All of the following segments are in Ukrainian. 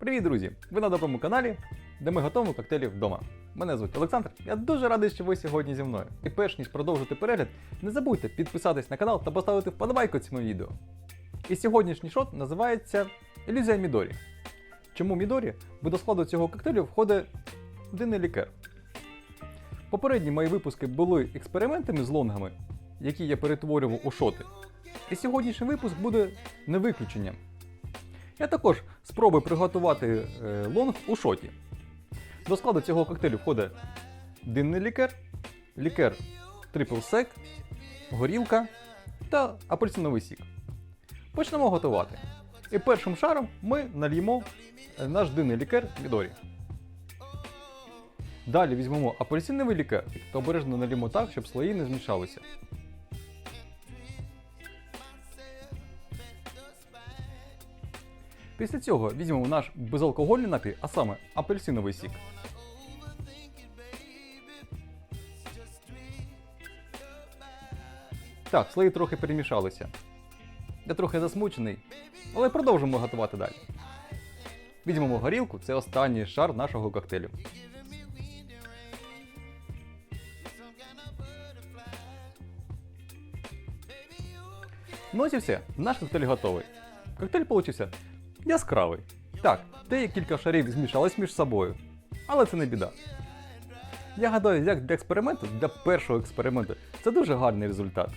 Привіт, друзі! Ви на доброму каналі, де ми готуємо коктейлі вдома. Мене звуть Олександр. Я дуже радий, що ви сьогодні зі мною. І перш ніж продовжити перегляд, не забудьте підписатись на канал та поставити вподобайку цьому відео. І сьогоднішній шот називається Ілюзія Мідорі. Чому Мідорі? Бо до складу цього коктейлю входить динний лікер. Попередні мої випуски були експериментами з лонгами, які я перетворював у шоти. І сьогоднішній випуск буде не виключеннем. Я також спробую приготувати е, лонг у шоті. До складу цього коктейлю входить динний лікер, лікер Triple Sec, горілка та апельсиновий сік. Почнемо готувати. І першим шаром ми нальємо е, наш динний лікер Мідорі. Далі візьмемо апельсиновий лікер та обережно налімо так, щоб слої не змішалися. Після цього візьмемо наш безалкогольний напій, а саме апельсиновий сік. Так, слої трохи перемішалися. Я трохи засмучений, але продовжимо готувати далі. Візьмемо горілку, це останній шар нашого коктейлю. Ну ось і все, наш коктейль готовий. Коктейль получився яскравий. Так, декілька шарів змішались між собою, але це не біда. Я гадаю, як для експерименту, для першого експерименту, це дуже гарний результат.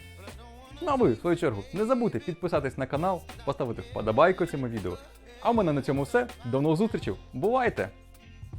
Ну а ви, в свою чергу, не забудьте підписатись на канал, поставити вподобайку цьому відео. А в мене на цьому все. До нових зустрічей. Бувайте!